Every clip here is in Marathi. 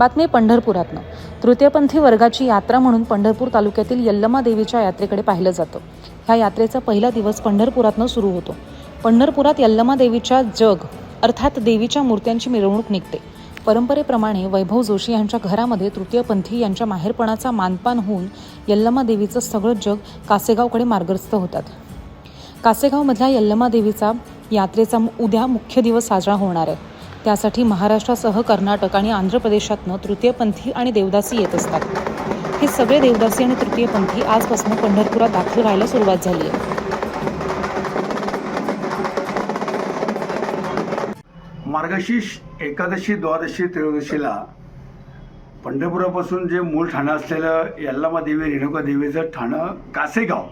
बातमी पंढरपुरातनं. तृतीयपंथी वर्गाची यात्रा म्हणून पंढरपूर तालुक्यातील यल्लमा देवीच्या यात्रेकडे पाहिलं जातं. ह्या यात्रेचा पहिला दिवस पंढरपुरातनं सुरू होतो. पंढरपुरात यल्लमा देवीच्या जग अर्थात देवीच्या मूर्त्यांची मिरवणूक निघते. परंपरेप्रमाणे वैभव जोशी यांच्या घरामध्ये तृतीयपंथी यांच्या माहेरपणाचा मानपान होऊन यल्लमा देवीचं सगळं जग कासेगावकडे मार्गस्थ होतात. कासेगावमधल्या यल्लमा देवीचा यात्रेचा उद्या मुख्य दिवस साजरा होणार आहे. त्यासाठी महाराष्ट्रासह कर्नाटक आणि आंध्र प्रदेशातनं तृतीयपंथी आणि देवदासी येत असतात. हे सगळे देवदासी आणि तृतीयपंथी आजपासून पंढरपुरात दाखल व्हायला सुरुवात झाली आहे. मार्गशीर्ष एकादशी द्वादशी त्रयोदशीला पंढरपुरापासून जे मूळ ठाणं असलेलं यल्लामा देवी रेणुका देवीचं ठाणं कासेगाव.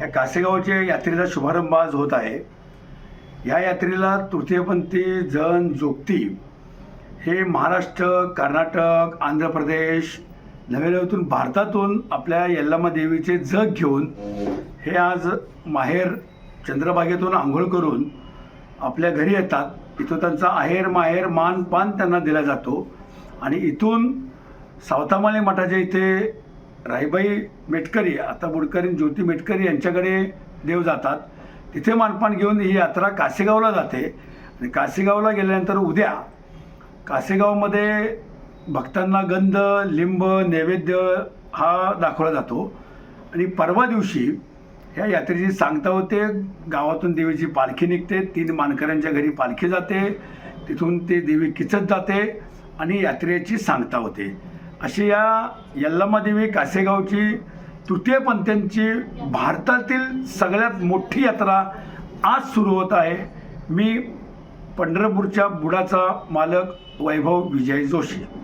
या कासेगावच्या यात्रेचा शुभारंभ आज होत आहे. या यात्रेला तृतीयपंथी जन जोगती हे महाराष्ट्र कर्नाटक आंध्र प्रदेश नवे नवीतून भारतातून आपल्या यल्लामा देवीचे जग घेऊन हे आज माहेर चंद्रभागेतून आंघोळ करून आपल्या घरी येतात. इथं त्यांचा आहेर माहेर मान पान त्यांना दिला जातो. आणि इथून सावतामाले मठाच्या इथे राहीबाई मेटकरी आता बुडकरी ज्योती मेटकरी यांच्याकडे देव जातात. तिथे मानपान घेऊन ही यात्रा कासेगावला जाते. आणि कासेगावला गेल्यानंतर उद्या कासेगावमध्ये भक्तांना गंध लिंब नैवेद्य हा दाखवला जातो. आणि परवा दिवशी ह्या यात्रेची सांगता होते गावातून देवीची पालखी निघते तीन मानकऱ्यांच्या घरी पालखी जाते तिथून ती देवी किचत जाते आणि यात्रेची सांगता होते. अशी या यल्लम्मा देवी कासेगावची तृतीयपंथीयांची भारतातील सगळ्यात मोठी यात्रा आज सुरू होत आहे. मी पंढरपूरच्या बुडाचा मालक वैभव विजय जोशी.